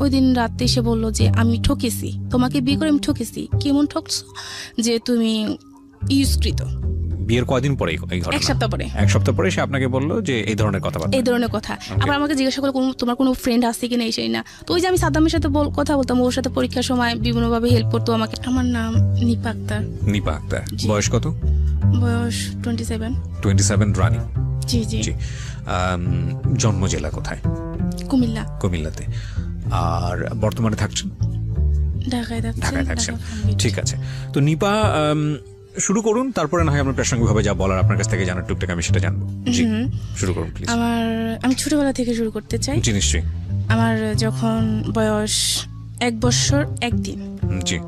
ওই দিন রাতে এসে বলল যে আমি ঠকেছি। তোমাকে বিয়ে করে আমি ঠকেছি। কেমন ঠকছো? যে তুমি ইউজকৃত বিয়ের কয়দিন পরে এক সপ্তাহ পরে। এক সপ্তাহ পরে সে আপনাকে বলল যে এই ধরনের কথাবার্তা। এই ধরনের কথা। আবার আমাকে জিজ্ঞাসা করল তোমার কোনো ফ্রেন্ড আছে কিনা এই সেই না? তো ওই যে আমি সাদ্দামের সাথে কথা বলতাম ওর সাথে পরীক্ষার সময় বিভিন্নভাবে হেল্প করতো আমাকে। আমার নাম নিপা আক্তার। নিপা আক্তার। বয়স কত? বয়স twenty seven twenty seven Rani. জি জি। জি। জন্ম জেলা কোথায়? কুমিল্লা। কুমিল্লাতে। আর বর্তমানে থাকছেন? ঢাকায় থাকছি ঢাকায় থাকছেন। ঠিক আছে। তো নিপা শুরু করুন তারপরে না হয় আমরা প্রাসঙ্গিকভাবে যা বলার আপনার কাছ থেকে জানার টুকটাক আমি সেটা জানব। জি শুরু করুন প্লিজ আমার আমি ছোটবেলা থেকে শুরু করতে চাই। জি নিশ্চয়ই। আমার যখন বয়স এক বছর একদিন জি।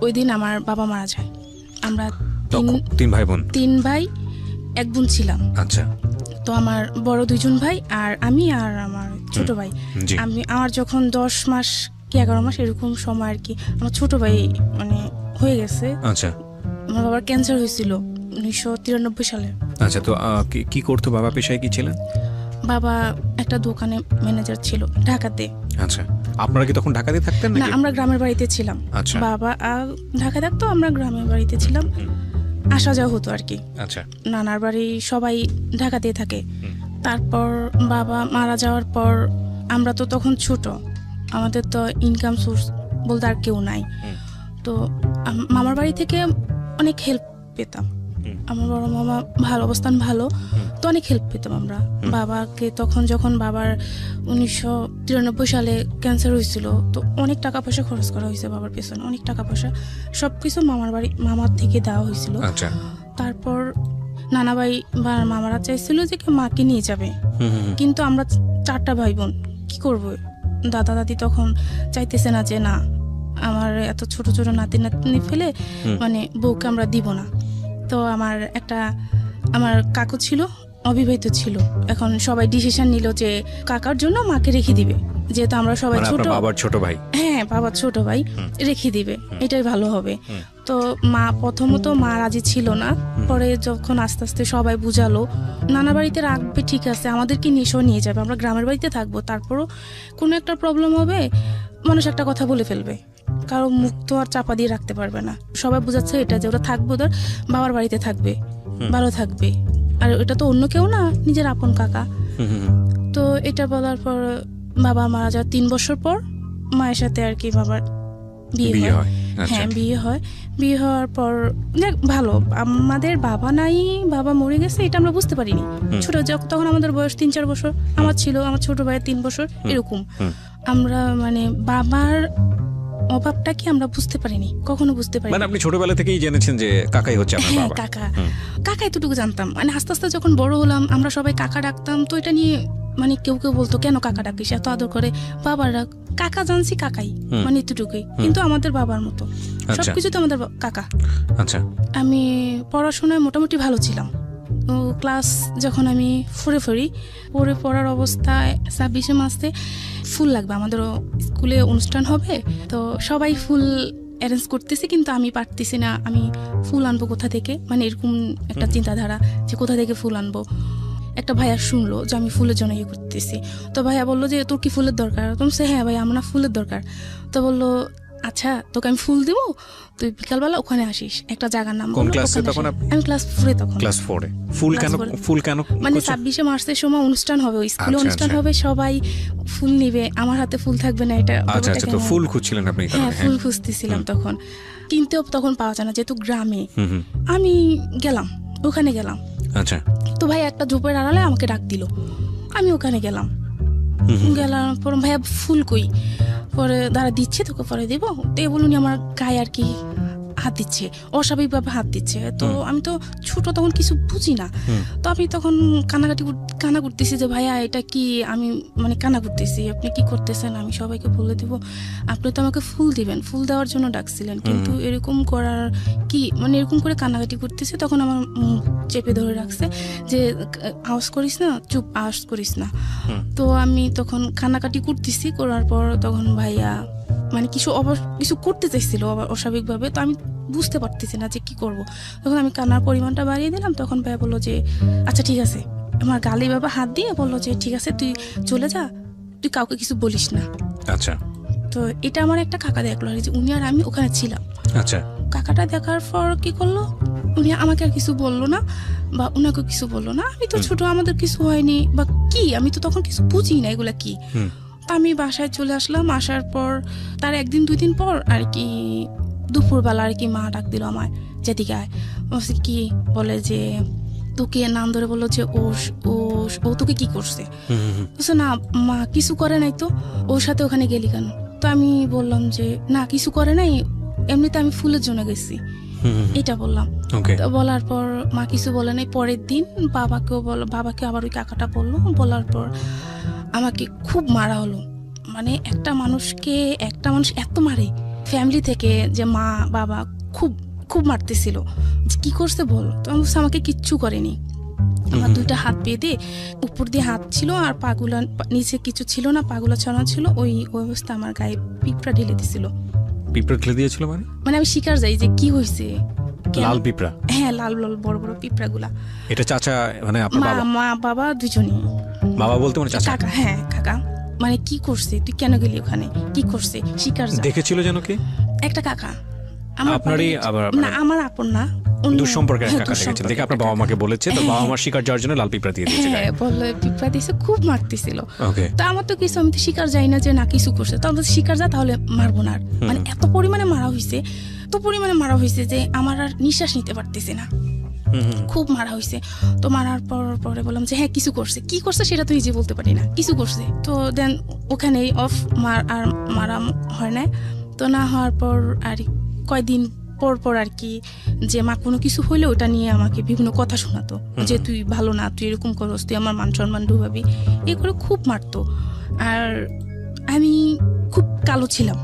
ওই দিন আমার বাবা মারা যায়। আমরা তিন ভাই বোন? তিন ভাই এক বোন ছিলাম। আচ্ছা। তো আমার বড় দুইজন ভাই আর আমি আর আমার ছোট ভাই। আমি আমার যখন দশ মাস কি এগারো মাস এরকম সময় আর কি আমার ছোট ভাই মানে হয়ে গেছে। আচ্ছা। আমার বাবার ক্যান্সার হয়েছিল উনিশশো তিরানব্বই সালে। আচ্ছা তো কি- করতো বাবা পেশায় কি ছিলেন? বাবা একটা দোকানে ম্যানেজার ছিল ঢাকাতে। আচ্ছা আপনারা কি তখন ঢাকাতে থাকতেন না আমরা গ্রামের বাড়িতে ছিলাম। আচ্ছা। বাবা আর ঢাকা থাকতো আমরা গ্রামের বাড়িতে ছিলাম। আসা যাওয়া হতো আর কি। আচ্ছা। নানার বাড়ি সবাই ঢাকাতেই থাকে। তারপর বাবা মারা যাওয়ার পর আমরা তো তখন ছোট। আমাদের তো ইনকাম সোর্স বলতে আর কেউ নাই। তো মামার বাড়ি থেকে অনেক হেল্প পেতাম। আমার বড় মামা ভালো অবস্থান ভালো। তো অনেক হেল্প পেতাম আমরা। বাবাকে তখন যখন বাবার উনিশশো তিরানব্বই সালে ক্যান্সার হয়েছিল তো অনেক টাকা পয়সা খরচ করা হয়েছে বাবার পেছনে অনেক টাকা পয়সা। সব কিছু মামার বাড়ি মামার থেকে দেওয়া হয়েছিল। আচ্ছা। তারপর নানা ভাই বা মামারা চাইছিল যে মাকে নিয়ে যাবে। কিন্তু আমরা চারটা ভাই বোন কি করব? দাদা দাদি তখন চাইতেছে না যে না আমার এত ছোট ছোট নাতি নাতনি ফেলে মানে বউকে আমরা দিব না। তো আমার একটা আমার কাকু ছিল অবিবাহিত ছিল। এখন সবাই ডিসিশন নিল যে কাকার জন্য মাকে রেখে দিবে। যেহেতু আমরা সবাই মানে ছোট বাবার ছোট ভাই? হ্যাঁ বাবা ছোট ভাই রেখে দিবে। এটাই ভালো হবে। তো মা প্রথমত মা রাজি ছিল না। পরে যখন আস্তে আস্তে সবাই বুঝালো নানা বাড়িতে রাখবে ঠিক আছে আমাদেরকে নিশেও নিয়ে যাবে। আমরা গ্রামের বাড়িতে থাকব। তারপরও কোনো একটা প্রবলেম হবে মানুষ একটা কথা বলে ফেলবে। কারও মুখ তো আর চাপা দিয়ে রাখতে পারবে না। সবাই বুঝাচ্ছে এটা যে ওরা থাকবে ওদের বাবার বাড়িতে থাকবে ভালো থাকবে। আর এটা তো অন্য কেউ না নিজের আপন কাকা। তো এটা বলার পর বাবা মারা যাওয়ার তিন বছর পর মায়ের সাথে আর কি বাবার বিয়ে হয়। হয় আচ্ছা। হ্যাঁ বিয়ে হয়। বিয়ে হওয়ার পর দেখ ভালো আমাদের বাবা নাই বাবা মরে গেছে এটা আমরা বুঝতে পারিনি। ছোট যখন তখন আমাদের বয়স তিন চার বছর। আমার ছিল আমার ছোট ভাইয়ের তিন বছর এরকম। আমরা মানে বাবার অভাবটা কি আমরা বুঝতে পারিনি? কখনো বুঝতে পারিনি। মানে আপনি ছোটবেলা থেকেই জেনেছেন যে কাকাই হচ্ছে আপনার হ্যাঁ বাবা। কাকা। কাকা এতটুকু জানতাম। মানে আস্তে আস্তে যখন বড় হলাম আমরা সবাই কাকা ডাকতাম তো এটা নিয়ে মানে কেউ কেউ বলতো কেন কাকা ডাকিস? এত আদর করে বাবার ডাক কাকা জানছি কাকাই মানে এতটুকুই। কিন্তু আমাদের বাবার মতো। আচ্ছা। সবকিছু তো আমাদের কাকা। আচ্ছা। আমি পড়াশোনায় মোটামুটি ভালো ছিলাম। ক্লাস যখন আমি ফোরে ফরি পড়ে পড়ার অবস্থায় ছাব্বিশে মাসে ফুল লাগবে। আমাদেরও স্কুলে অনুষ্ঠান হবে তো সবাই ফুল অ্যারেঞ্জ করতেছি কিন্তু আমি পারতেছি না। আমি ফুল আনব কোথা থেকে? মানে এরকম একটা চিন্তাধারা যে কোথা থেকে ফুল আনব। একটা ভাইয়া শুনলো যে আমি ফুলের জন্য ইয়ে করতেছি। তো ভাইয়া বলল যে তোর কি ফুলের দরকার? তুমি সে হ্যাঁ ভাই আমার না ফুলের দরকার। তো বলল আচ্ছা তোকে আমি ফুল দিব? তুই বিকালবেলা ওখানে আসিস। একটা জায়গার নাম কোন ক্লাসে তখন আমি ক্লাস ফোরে তখন। ক্লাস ফোরে ফুল কেন ফুল কেন মানে? ছাব্বিশে মার্চের সময় অনুষ্ঠান হবে ওই স্কুলে আচ্ছা, অনুষ্ঠান আচ্ছা। হবে সবাই ফুল নিবে। আমার হাতে ফুল থাকবে না এটা। আচ্ছা আচ্ছা তো ফুল খুঁজছিলেন আপনি হ্যাঁ কারণে, ফুল খুঁজতেছিলাম তখন। কিনতেও তখন পাওয়া যায় না যেহেতু গ্রামে। আমি গেলাম ওখানে গেলাম। আচ্ছা। তো ভাই একটা ঝোপের আড়ালে আমাকে ডাক দিল। আমি ওখানে গেলাম। গেলাম পর ভাইয়া ফুল কই? পরে দাঁড়া দিচ্ছি তোকে পরে দিব। তো বলুন আমার গায়ে আর কি হাত দিচ্ছে অস্বাভাবিকভাবে হাত দিচ্ছে। তো আমি তো ছোট তখন কিছু বুঝি না। তো আমি তখন কানাকাটি কানা করতেছি যে ভাইয়া এটা কি? আমি মানে কানা করতেছি আপনি কি করতেছেন? আমি সবাইকে বলে দিব। আপনি তো আমাকে ফুল দিবেন ফুল দেওয়ার জন্য ডাকছিলেন। কিন্তু এরকম করার কি মানে এরকম করে কানাকাটি করতেছে তখন আমার মুখ চেপে ধরে রাখছে যে আওয়াজ করিস না চুপ আওয়াজ করিস না। তো আমি তখন কান্নাকাটি করতেছি করার পর তখন ভাইয়া মানে কিছু অব- কিছু করতে চাইছিল অস্বাভাবিকভাবে। তো আমি বুঝতে পারতেছি না যে কি করব। তখন আমি কান্নার পরিমাণটা বাড়িয়ে দিলাম তখন ভাইয়া বলল যে আচ্ছা ঠিক আছে। আমার গালে বাবা হাত দিয়ে বলল যে ঠিক আছে তুই চলে যা তুই কাউকে কিছু বলিস না। আচ্ছা। তো এটা আমার একটা কাকা দেখল আর যে উনি আর আমি ওখানে ছিলাম। আচ্ছা। কাকাটা দেখার পর কি করল? উনি আমাকে আর কিছু বলল না বা ওনাকে কিছু বলল না। আমি তো ছোট আমাদের কিছু হয়নি বা কি? আমি তো তখন কিছু বুঝি না এগুলা কি। তা আমি বাসায় চলে আসলাম আসার পর তার একদিন দুই দিন পর আর কি দুপুরবেলা আর কি মা ডাক দিল আমার যেদিকে আয়। কি? বলে যে তোকে নাম ধরে বলল যে ও ও ও তোকে কি করছে। বলছে না মা কিছু করে নাই তো। ওর সাথে ওখানে গেলি কেন? তো আমি বললাম যে না কিছু করে নাই। এমনিতে আমি ফুলের জন্য গেছি। এটা বললাম। তো বলার পর মা কিছু বলে নাই। পরের দিন বাবাকেও বল বাবাকে আবার ওই কাকাটা বলল। বলার পর আমাকে খুব মারা হলো। মানে একটা মানুষকে একটা মানুষ এত মারে ফ্যামিলি থেকে যে মা বাবা খুব খুব মারতেছিল। যে কি করছে বল? তো আমি বলছি, আমাকে কিচ্ছু করেনি। আমার। দুইটা হাত বেঁধে উপর দিয়ে হাত ছিল আর পাগুলা নিচে কিছু ছিল না পাগুলা ছড়ানো ছিল। ওই অবস্থা আমার গায়ে পিঁপড়া ঢেলে দিছিল। পিঁপড়া ঢেলে দিয়েছিল মানে? মানে আমি শিকার যাই যে কি হয়েছে? লাল পিঁপড়া? হ্যাঁ লাল লাল বড় বড় পিঁপড়াগুলা। এটা চাচা মানে আপনার মা বাবা? মা বাবা দুজনই। বাবা বলতে মানে চাচা? কাকা হ্যাঁ কাকা। মানে কি করছে? তুই কেন গেলি ওখানে? কি করছে? শিকার যা। দেখেছিল যেন কি? একটা কাকা। আপনারই বাড়ির- আবার না আমার আপন না অন্য- দুঃসম্পর্কের এক হ্যাঁ, কাকা দেখেছেন। দুঃসম্পর্কের দেখে আপনার বাবা কাকা। মাকে বলেছে তো বাবা মার শিকার যাওয়ার জন্য লাল পিঁপড়া দিয়ে দিয়েছে হ্যাঁ বলল পিঁপড়া দিয়েছে খুব মারতেছিল। ওকে। তো আমার তো কিছু আমি তো শিকার যাই না যে না কিছু করছে। তো আমি শিকার যা তাহলে মারবো না আর। মানে এত পরিমাণে মারা হয়েছে এত পরিমাণে মারা হয়েছে যে আমার আর নিঃশ্বাস নিতে পারতেছে না। খুব মারা হয়েছে তো মারার পর পরে বললাম যে হ্যাঁ কিছু করছে। কি করছে সেটা তো নিজে বলতে পারি না। কিছু করছে। তো দেন ওখানেই অফ মার আর মারা হয় না তো না হওয়ার পর আর কয়দিন পর পর আর কি যে মা কোনো কিছু হইলে ওটা নিয়ে আমাকে বিভিন্ন কথা শোনাতো। যে তুই ভালো না তুই এরকম করস তুই আমার মান সম্মান ডুবাবি। এ করে খুব মারতো। আর আমি খুব কালো ছিলাম।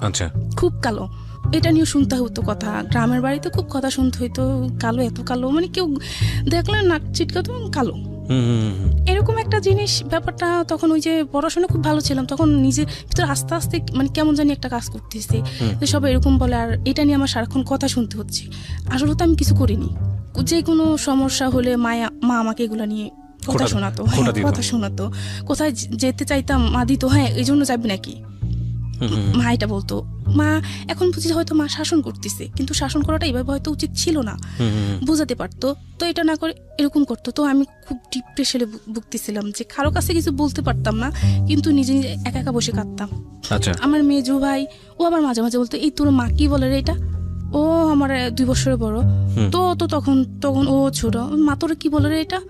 আচ্ছা। খুব কালো। এটা নিয়ে শুনতে হতো কথা। গ্রামের বাড়িতে খুব কথা শুনতে হইতো কালো এত কালো মানে কেউ দেখলে নাক চিটকাতো কালো। হুম, হুম। এরকম একটা জিনিস ব্যাপারটা তখন ওই যে পড়াশোনা খুব ভালো ছিলাম তখন নিজের ভিতরে আস্তে আস্তে মানে কেমন জানি একটা কাজ করতেছে যে সবাই এরকম বলে আর এটা নিয়ে আমার সারাক্ষণ কথা শুনতে হচ্ছে। আসলে তো আমি কিছু করিনি। যে কোনো সমস্যা হলে মায়া মা আমাকে এগুলা নিয়ে কথা শোনাতো হ্যাঁ কথা শোনাতো। কোথায় যেতে চাইতাম মা দিত হ্যাঁ এই জন্য যাবি নাকি? মা এটা বলতো মা এখন বুঝি হয়তো মা শাসন করতেছে কিন্তু শাসন করাটা এভাবে হয়তো উচিত ছিল না। বোঝাতে পারতো তো এটা না করে এরকম করতো। তো আমি খুব ডিপ্রেশনে ভুগতেছিলাম যে কারও কাছে কিছু বলতে পারতাম না কিন্তু নিজে নিজে একা একা বসে কাঁদতাম। আচ্ছা। আমার মেজু ভাই ও আবার মাঝে মাঝে বলতো এই তোর মা কি বলে রে এটা? ও আমার দুই বছরের বড়। তো তো তখন তখন ও ছোট মা তোর কি বলে রে এটা?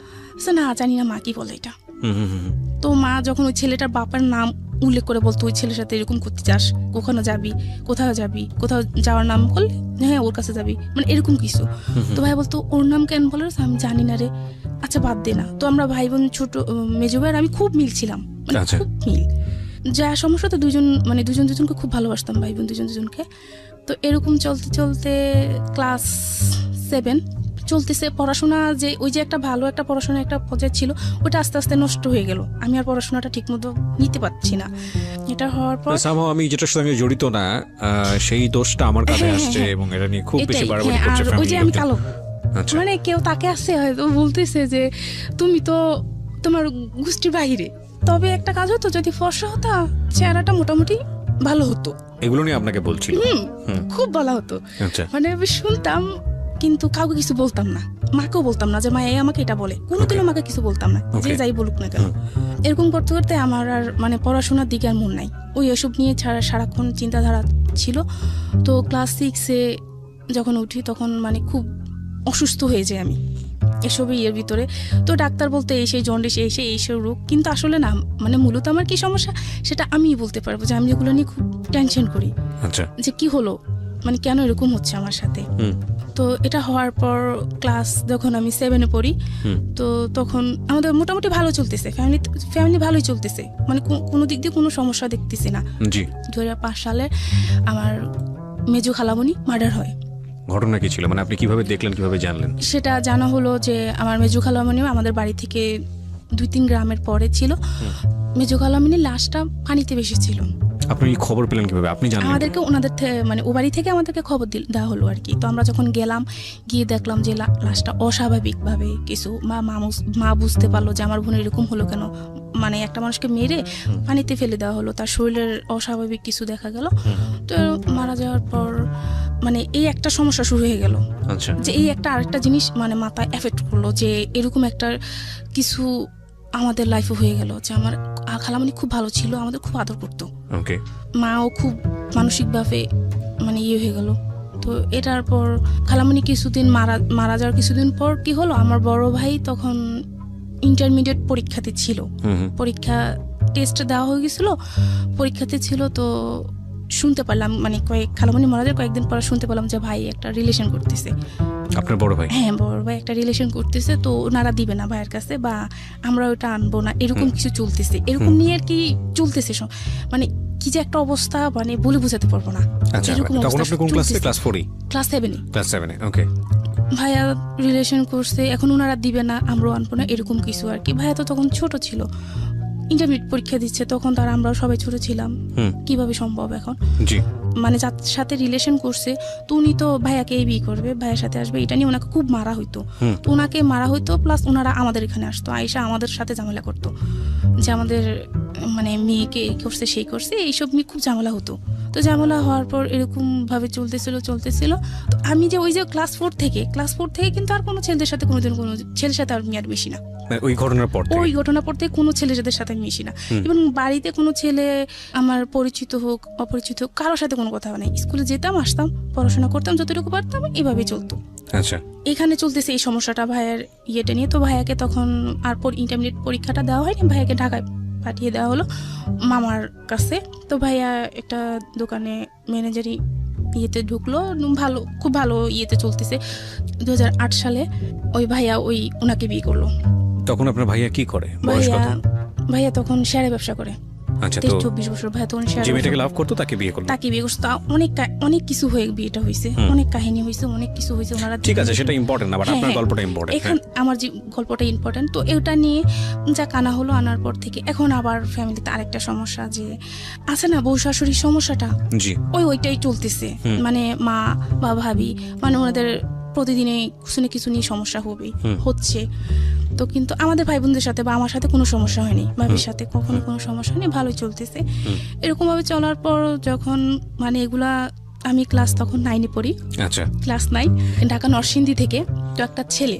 সে না জানি না মা কি বলে এটা। তো মা যখন ওই ছেলেটার বাবার নাম উল্লেখ করে বলতো ওই ছেলের সাথে এরকম করতে চাস কখনো যাবি কোথাও যাবি কোথাও যাওয়ার নাম করলে হ্যাঁ ওর কাছে যাবি। মানে এরকম কিছু। তো ভাই বলতো ওর নাম কেন বলে আমি জানি না রে। আচ্ছা বাদ দে না। তো আমরা ভাই বোন ছোট মেজো ভাই আর আমি খুব মিল ছিলাম মানে আচ্ছা। খুব মিল। যা সমস্যা তো দুজন মানে দুজন দুজনকে খুব ভালোবাসতাম ভাই বোন দুজন দুজনকে। তো এরকম চলতে চলতে ক্লাস সেভেন চলতেছে পড়াশোনা যে ওই যে একটা ভালো একটা পড়াশোনা একটা পর্যায়ে ছিল ওটা আস্তে আস্তে নষ্ট হয়ে গেল। আমি আর পড়াশোনাটা ঠিকমতো নিতে পারছি না। এটা হওয়ার পর Somehow আমি যেটার সঙ্গে জড়িত না সেই দোষটা আমার কাছে হ্যাঁ, আসছে হ্যাঁ, এবং এটা নিয়ে খুব বেশি বাড়াবাড়ি হ্যাঁ, করছে ওই যে আমি কালো। আচ্ছা। মানে কেউ তাকে আসছে হয়তো বলতেছে যে তুমি তো তোমার গোষ্ঠীর বাইরে। তবে একটা কাজ হতো যদি ফর্সা হতো চেহারাটা মোটামুটি ভালো হতো। এগুলো নিয়ে আপনাকে বলছিল। খুব বলা হতো। আচ্ছা। মানে আমি শুনতাম কিন্তু কাউকে কিছু বলতাম না। মাকেও বলতাম না যে মা এই আমাকে এটা বলে। কোনোদিনও মাকে কিছু বলতাম না। যে যাই বলুক না কেন। এরকম করতে করতে আমার আর মানে পড়াশোনার দিকে আর মন নাই। ওই এসব নিয়ে ছাড়া সারাক্ষণ চিন্তাধারা ছিল। তো ক্লাস সিক্সে যখন উঠি তখন মানে খুব অসুস্থ হয়ে যাই আমি। এসবই এর ভিতরে। তো ডাক্তার বলতে এই সেই জন্ডিস এই সেই এই সেই রোগ। কিন্তু আসলে না মানে মূলত আমার কি সমস্যা সেটা আমিই বলতে পারব যে আমি এগুলো নিয়ে খুব টেনশন করি। আচ্ছা। যে কি হলো? মানে কেন এরকম হচ্ছে আমার সাথে? তো এটা হওয়ার পর ক্লাস যখন আমি সেভেনে পড়ি তো তখন আমাদের মোটামুটি ভালো চলতেছে। ফ্যামিলি ফ্যামিলি ভালোই চলতেছে। মানে কোনো দিক দিয়ে কোনো সমস্যা দেখতেছি না। দু হাজার পাঁচ সালে আমার মেজু খালামণি মার্ডার হয়। ঘটনা কি ছিল? মানে আপনি কীভাবে দেখলেন কীভাবে জানলেন? সেটা জানা হলো যে আমার মেজু খালামণি আমাদের বাড়ি থেকে দুই তিন গ্রামের পরে ছিল। মেজু খালামণির লাশটা পানিতে বেশি ছিল আপনি এই খবর পেলেন কীভাবে? আপনি জানলেন আমাদেরকে ওনাদের মানে ও বাড়ি থেকে আমাদেরকে খবর দিল- দেওয়া হলো আর কি। তো আমরা যখন গেলাম গিয়ে দেখলাম যে লাশটা অস্বাভাবিকভাবে কিছু মা মা বুঝতে পারল যে আমার বোনের এরকম হলো কেন। মানে একটা মানুষকে মেরে পানিতে ফেলে দেওয়া হলো তার শরীরের অস্বাভাবিক কিছু দেখা গেল। তো মারা যাওয়ার পর মানে এই একটা সমস্যা শুরু হয়ে গেল। আচ্ছা। যে এই একটা আরেকটা জিনিস মানে মাথায় এফেক্ট করল যে এরকম একটা কিছু আমাদের লাইফে হয়ে গেল যে আমার খালামণি খুব ভালো ছিল আমাদের খুব আদর করতো। ওকে মাও খুব মানসিকভাবে মানে ইয়ে হয়ে গেল। তো এটার পর খালামণি কিছুদিন মারা মারা যাওয়ার কিছুদিন পর কি হলো? আমার বড় ভাই তখন ইন্টারমিডিয়েট পরীক্ষাতে ছিল। পরীক্ষা টেস্ট দেওয়া হয়ে গেছিল পরীক্ষাতে ছিল তো শুনতে পারলাম মানে কয়েক খালামণি মারা যাওয়ার কয়েকদিন পর শুনতে পেলাম যে ভাই একটা রিলেশন করতেছে। আপনার বড় ভাই? হ্যাঁ বড় ভাই একটা রিলেশন করতেছে তো ওনারা দিবে না ভাইয়ের কাছে বা আমরা ওটা আনব না। এরকম কিছু চলতেছে। এরকম নিয়ে আর কি চলতেছে মানে কি যে একটা অবস্থা মানে বলে বোঝাতে পারব না। আচ্ছা এরকম তখন আপনি কোন ক্লাসে। ক্লাস ফোরই ক্লাস সেভেনে ক্লাস সেভেনে ওকে ভাইয়া রিলেশন করছে এখন ওনারা দিবে না আমরাও আনব না এরকম কিছু আর কি। ভাইয়া তো তখন ছোট ছিল। ইন্টারমিডিয়েট পরীক্ষা দিচ্ছে তখন তার আমরাও সবাই ছোট ছিলাম। কীভাবে সম্ভব এখন? জি। মানে যার সাথে রিলেশন করছে তো উনি তো ভাইয়াকে বিয়ে করবে ভাইয়ের সাথে আসবে এটা নিয়ে ওনাকে খুব মারা হইতো। তো ওনাকে মারা হইতো প্লাস ওনারা আমাদের এখানে আসতো আয়সা আমাদের সাথে ঝামেলা করতো। যে আমাদের মানে মেয়েকে এই করছে সেই করছে এইসব নিয়ে খুব ঝামেলা হতো। তো ঝামেলা হওয়ার পর এরকম ভাবে চলতেছিল চলতেছিল। তো আমি যে ওই যে ক্লাস ফোর থেকে ক্লাস ফোর থেকে কিন্তু আর কোনো ছেলেদের সাথে কোনোদিন কোনো ছেলের সাথে আর আমি আর মিশি না। মানে ওই ঘটনার পর ওই ঘটনা পর থেকে কোনো ছেলেদের সাথে মিশি না। এবং বাড়িতে কোনো ছেলে আমার পরিচিত হোক অপরিচিত হোক কারোর সাথে কোনো কথা নেই। স্কুলে যেতাম আসতাম পড়াশোনা করতাম যতটুকু পারতাম এভাবেই চলতো। আচ্ছা। এখানে চলতেছে এই সমস্যাটা ভাইয়ের ইয়েটা নিয়ে। তো ভাইয়াকে তখন আর ইন্টারমিডিয়েট পরীক্ষাটা দেওয়া হয়নি ভাইয়াকে ঢাকায় পাঠিয়ে দেওয়া হলো মামার কাছে। তো ভাইয়া একটা দোকানে ম্যানেজারি ইয়েতে ঢুকলো ভালো খুব ভালো ইয়েতে চলতেছে। দুই হাজার আট সালে ওই ভাইয়া ওই ওনাকে বিয়ে করল। তখন আপনার ভাইয়া কি করে? ভাইয়া ভাইয়া তখন শেয়ারে ব্যবসা করে। আচ্ছা তো চব্বিশ বছর ভাইয়া তখন শেয়ারে যে মেয়েটাকে লাভ করতো তাকে বিয়ে করল? তাকে বিয়ে করছে। তা অনেক কা- অনেক কিছু হয়ে বিয়েটা হয়েছে অনেক কাহিনী হয়েছে অনেক কিছু হয়েছে ওনারা ঠিক আছে সেটা ইম্পর্টেন্ট না বাট হ্যাঁ, আপনার হ্যাঁ। গল্পটা ইম্পর্টেন্ট এখন আমার যে গল্পটা ইম্পর্টেন্ট তো এটা নিয়ে যা কানা হলো আনার পর থেকে এখন আবার ফ্যামিলিতে আরেকটা সমস্যা যে আছে না বউ শাশুড়ির সমস্যাটা? জি। ওই ওইটাই চলতেছে। মানে মা বা ভাবি মানে ওনাদের প্রতিদিনে কিছু না কিছু নিয়ে সমস্যা হবে হচ্ছে। তো কিন্তু আমাদের ভাই বোনদের সাথে বা আমার সাথে কোনো সমস্যা হয়নি ভাবির সাথে কখনো কোনো সমস্যা হয়নি ভালোই চলতেছে। এরকমভাবে চলার পর যখন মানে এগুলা আমি ক্লাস তখন নাইনে পড়ি। আচ্ছা। ক্লাস নাইন ঢাকা নরসিংদী থেকে তো একটা ছেলে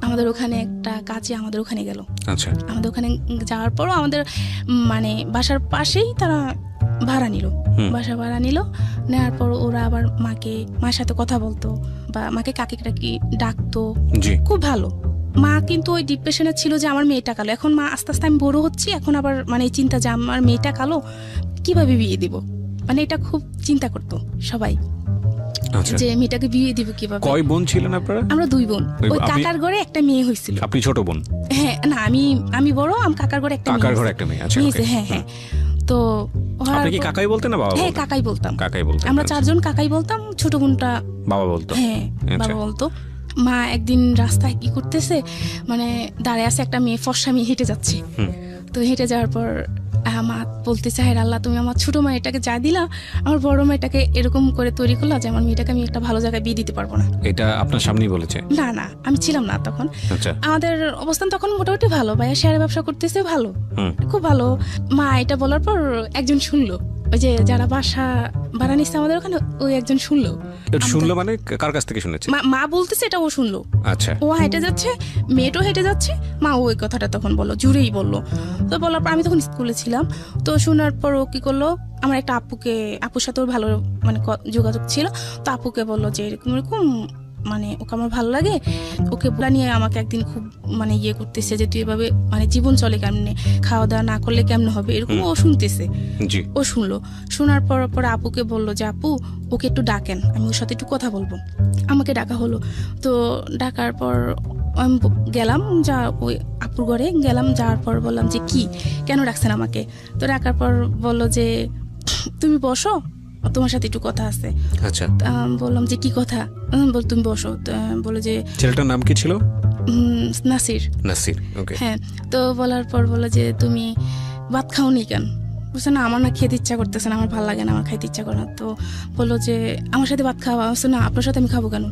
আমাদের ওখানে একটা কাজে আমাদের ওখানে গেল। আচ্ছা। আমাদের ওখানে যাওয়ার পরও আমাদের মানে বাসার পাশেই তারা ভাড়া নিল। বাসা ভাড়া নিল। নেওয়ার পর ওরা আবার মাকে মার সাথে কথা বলতো বা মাকে কাকে কাকি ডাকতো। খুব ভালো। মা কিন্তু ওই ডিপ্রেশনে ছিল যে আমার মেয়েটা কালো। এখন মা আস্তে আস্তে আমি বড় হচ্ছি এখন আবার মানে চিন্তা যে আমার মেয়েটা কালো কীভাবে বিয়ে দিব? মানে এটা খুব চিন্তা করতো সবাই। আচ্ছা। যে মেয়েটাকে বিয়ে দিব কীভাবে? কয় বোন ছিলেন আপনারা? আমরা দুই বোন। ওই কাকার ঘরে একটা মেয়ে হয়েছিল। আপনি ছোট বোন? হ্যাঁ না আমি আমি বড় আম কাকার ঘরে একটা কাকার ঘরে একটা মেয়ে আচ্ছা হ্যাঁ হ্যাঁ। তো আপনি কি কাকাই বলতেন না বাবা হ্যাঁ কাকাই বলতাম। কাকাই বলতাম আমরা আচ্ছা। চারজন কাকাই বলতাম ছোট বোনটা। বাবা বলতো? হ্যাঁ আচ্ছা। বাবা বলতো। মা একদিন রাস্তায় কি করতেছে মানে দাঁড়ায় আছে একটা মেয়ে ফর্সা মেয়ে হেঁটে যাচ্ছে। তো হেঁটে যাওয়ার পর মা বলতে চায় আল্লাহ তুমি আমার ছোট মেয়েটাকে যা দিলা আমার বড় মেয়েটাকে এরকম করে তৈরি করলা যে আমার মেয়েটাকে আমি একটা ভালো জায়গায় বিয়ে দিতে পারব না। এটা আপনার সামনেই বলেছে? না না আমি ছিলাম না তখন। আচ্ছা। আমাদের অবস্থান তখন মোটামুটি ভালো ভাইয়া শেয়ার ব্যবসা করতেছে ভালো। খুব ভালো। মা এটা বলার পর একজন শুনলো। ওই যে যারা বাসা ভাড়া নিচ্ছে আমাদের ওখানে ওই একজন শুনলো। শুনলো মানে কার কাছ থেকে শুনেছে? মা বলতেছে এটা ও শুনলো। আচ্ছা। ও হেঁটে যাচ্ছে মেয়েটাও হেঁটে যাচ্ছে মা ওই কথাটা তখন বলল জুড়েই বলল। তো বলার পর আমি তখন স্কুলে ছিলাম তো শোনার পর ও কি করল আমার একটা আপুকে আপুর সাথে ওর ভালো মানে যোগাযোগ ছিল তো আপুকে বলল যে এরকম এরকম মানে ওকে আমার ভালো লাগে ওকে নিয়ে আমাকে একদিন খুব মানে ইয়ে করতেছে যে তুই এভাবে মানে জীবন চলে কেমনে খাওয়া দাওয়া না করলে কেমন হবে এরকম ও শুনতেছে। ও শুনলো। শোনার পর পর আপুকে বলল যে আপু ওকে একটু ডাকেন আমি ওর সাথে একটু কথা বলব। আমাকে ডাকা হলো। তো ডাকার পর আমি গেলাম যা ওই আপুর ঘরে গেলাম যাওয়ার পর বললাম যে কি? কেন ডাকছেন আমাকে? তো ডাকার পর বলল যে তুমি বসো তোমার সাথে একটু কথা আছে। আচ্ছা। বললাম যে কি কথা? বল তুমি বসো। বলল যে ছেলেটার নাম কি ছিল? নাসির। নাসির ওকে। হ্যাঁ তো বলার পর বলো যে তুমি ভাত খাওনি কেন? বলছে না আমার না খেতে ইচ্ছা করতেছে না আমার ভালো লাগে না আমার খাইতে ইচ্ছা করে না। তো বলল যে আমার সাথে ভাত খাওয়া? বলছে না আপনার সাথে আমি খাব কেন?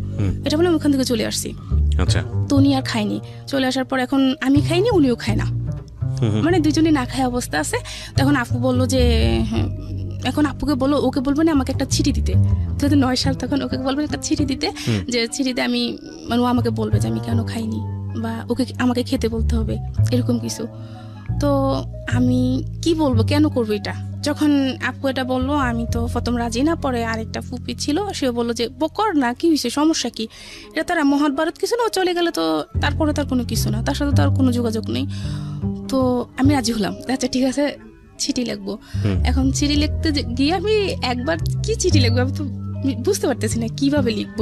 এটা বলে আমি ওখান থেকে চলে আসছি। আচ্ছা। তো উনি আর খাইনি চলে আসার পর এখন আমি খাইনি উনিও খায় না। মানে দুজনে না খায় অবস্থা আছে। তখন আপু বলল যে হ্যাঁ, এখন আপুকে বলো ওকে বলবে না আমাকে একটা চিঠি দিতে। যেহেতু নয় সাল তখন ওকে বলবে একটা চিঠি দিতে যে চিঠিতে আমি মানে ও আমাকে বলবে যে আমি কেন খাইনি বা ওকে আমাকে খেতে বলতে হবে এরকম কিছু। তো আমি কি বলব কেন করব এটা? যখন আপু এটা বলল আমি তো প্রথম রাজি না পরে আরেকটা ফুপি ছিল সে বলল যে বকর না কি হয়েছে সমস্যা কি? এটা তারা মহাভারত কিছু না চলে গেলে তো তারপরে তার কোনো কিছু না তার সাথে তো আর কোনো যোগাযোগ নেই। তো আমি রাজি হলাম আচ্ছা ঠিক আছে চিঠি লিখব। এখন চিঠি লিখতে গিয়ে আমি একবার কি চিঠি লিখব? আমি তো বুঝতে পারতেছি না কীভাবে লিখব?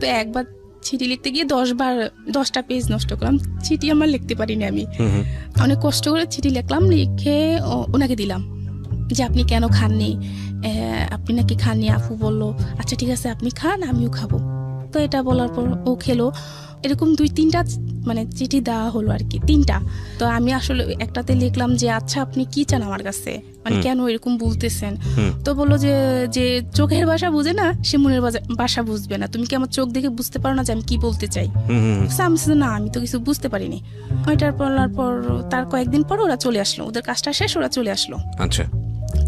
তো একবার চিঠি লিখতে গিয়ে দশ বার দশটা পেজ নষ্ট করলাম। চিঠি আমার লিখতে পারিনি আমি। অনেক কষ্ট করে চিঠি লিখলাম লিখে ওনাকে দিলাম। যে আপনি কেন খাননি? আপনি নাকি খাননি? আপু বলল আচ্ছা ঠিক আছে আপনি খান আমিও খাব। তো এটা বলার পর ও খেলো। এরকম দুই তিনটা মানে চিঠি দেওয়া হলো আর কি তিনটা। তো আমি আসলে একটাতে লিখলাম যে আচ্ছা আপনি কি চান আমার কাছে? মানে কেন এরকম বলতেছেন? তো বলল যে যে চোখের ভাষা বুঝে না সে মনের ভাষা বুঝবে না। তুমি কি আমার চোখ দেখে বুঝতে পারো না যে আমি কি বলতে চাই? না আমি তো কিছু বুঝতে পারিনি। ওইটার বলার পর তার কয়েকদিন পর ওরা চলে আসলো। ওদের কাজটা শেষ ওরা চলে আসলো। আচ্ছা।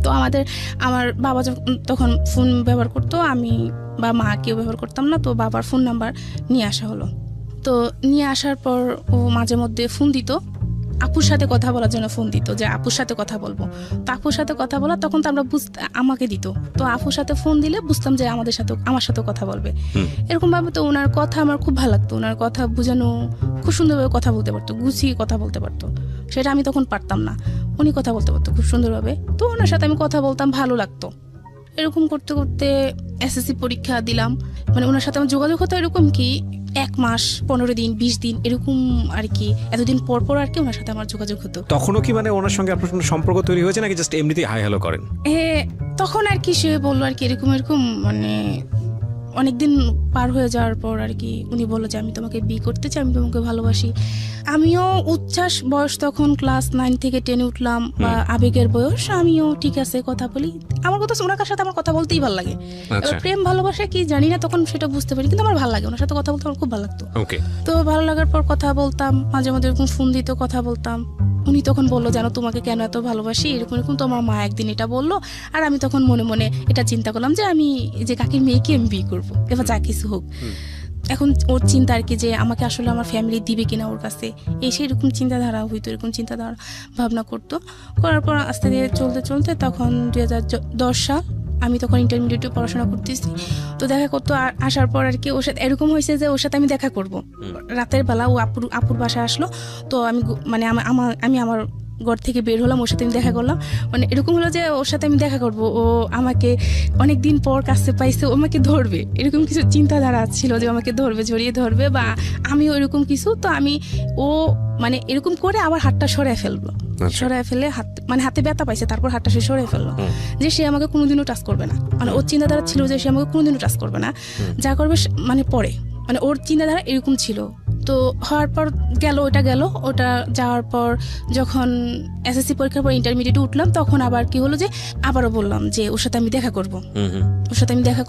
তো আমাদের আমার বাবা যখন তখন ফোন ব্যবহার করতো আমি বা মা কেউ ব্যবহার করতাম না তো বাবার ফোন নাম্বার নিয়ে আসা হলো। তো নিয়ে আসার পর ও মাঝে মধ্যে ফোন দিত। আপুর সাথে কথা বলার জন্য ফোন দিত যে আপুর সাথে কথা বলব। তো আপুর সাথে কথা বলা তখন তো আমরা বুঝতে আমাকে দিত। তো আপুর সাথে ফোন দিলে বুঝতাম যে আমাদের সাথে আমার সাথে কথা বলবে। হুম। এরকম ভাবে তো ওনার কথা আমার খুব ভালো লাগতো। ওনার কথা বোঝানো খুব সুন্দরভাবে কথা বলতে পারতো গুছিয়ে কথা বলতে পারতো। সেটা আমি তখন পারতাম না। উনি কথা বলতে পারতো খুব সুন্দরভাবে। তো ওনার সাথে আমি কথা বলতাম ভালো লাগতো। এরকম করতে করতে এসএসসি পরীক্ষা দিলাম। মানে ওনার সাথে আমার যোগাযোগ হতো এরকম কি এক মাস পনেরো দিন বিশ দিন এরকম আর কি। এতদিন পর পর আর কি ওনার সাথে আমার যোগাযোগ হতো। তখনও কি মানে ওনার সঙ্গে আপনার কোনো সম্পর্ক তৈরি হয়েছে নাকি জাস্ট এমনিতেই হাই হ্যালো করেন? এ তখন আর কি সে বলল আর কি এরকম এরকম মানে অনেকদিন পার হয়ে যাওয়ার পর আর কি উনি বলল যে আমি তোমাকে বিয়ে করতে চাই আমি তোমাকে ভালোবাসি। আমিও উচ্ছ্বাস বয়স তখন ক্লাস নাইন থেকে টেনে উঠলাম বা আবেগের বয়স আমিও ঠিক আছে কথা বলি। আমার কথা ওনার সাথে আমার কথা বলতেই ভালো লাগে। আচ্ছা। এবার প্রেম ভালোবাসা কি জানি না তখন সেটা বুঝতে পারি কিন্তু আমার ভালো লাগে। ওনার সাথে কথা বলতে আমার খুব ভালো লাগতো। তো ভালো লাগার পর কথা বলতাম মাঝে মাঝে এরকম ফোন দিত কথা বলতাম। উনি তখন বলল যেন তোমাকে কেন এত ভালোবাসি? এরকম এরকম তো আমার মা একদিন এটা বলল। আর আমি তখন মনে মনে এটা চিন্তা করলাম যে আমি যে কাকির মেয়েকে আমি বিয়ে করব এবার যা কিছু হোক। এখন ওর চিন্তা আর কি যে আমাকে আসলে আমার ফ্যামিলি দিবে কিনা ওর কাছে। এই সেই এরকম চিন্তাধারা হইতো এরকম চিন্তাধারা ভাবনা করতো। করার পর আস্তে ধীরে চলতে চলতে তখন দু হাজার দশ সাল আমি তখন ইন্টারমিডিয়েটে পড়াশোনা করতেছি। তো দেখা করতো আসার পর আর কি ওর সাথে এরকম হয়েছে যে ওর সাথে আমি দেখা করব। রাতের বেলা ও আপুর আপুর বাসায় আসলো। তো আমি মানে আমা- আমার আমি আমার ঘর থেকে বের হলাম ওর সাথে আমি দেখা করলাম। মানে এরকম হলো যে ওর সাথে আমি দেখা করব। ও আমাকে অনেক দিন পর কাছে পাইছে ও আমাকে ধরবে। এরকম কিছু চিন্তাধারা ছিল যে আমাকে ধরবে জড়িয়ে ধরবে বা আমিও এরকম কিছু তো আমি ও মানে এরকম করে আবার হাতটা সরায় ফেলব আচ্ছা। সরায় ফেলে হাত মানে হাতে ব্যথা পাইছে তারপর হাতটা সে সরাই ফেলল। যে সে আমাকে কোনোদিনও টাচ করবে না। মানে ওর চিন্তাধারা ছিল যে সে আমাকে কোনোদিনও টাচ করবে না। যা করবে মানে পরে। মানে ওর চিন্তাধারা এরকম ছিল। তো হওয়ার পর গেল ওটা গেল। ওটা যাওয়ার পর যখন এসএসসি পরীক্ষার পর ইন্টারমিডিয়েটে উঠলাম তখন আবার কি হলো যে আবারও বললাম যে ওর সাথে আমি দেখা করব। ওর সাথে আমি দেখা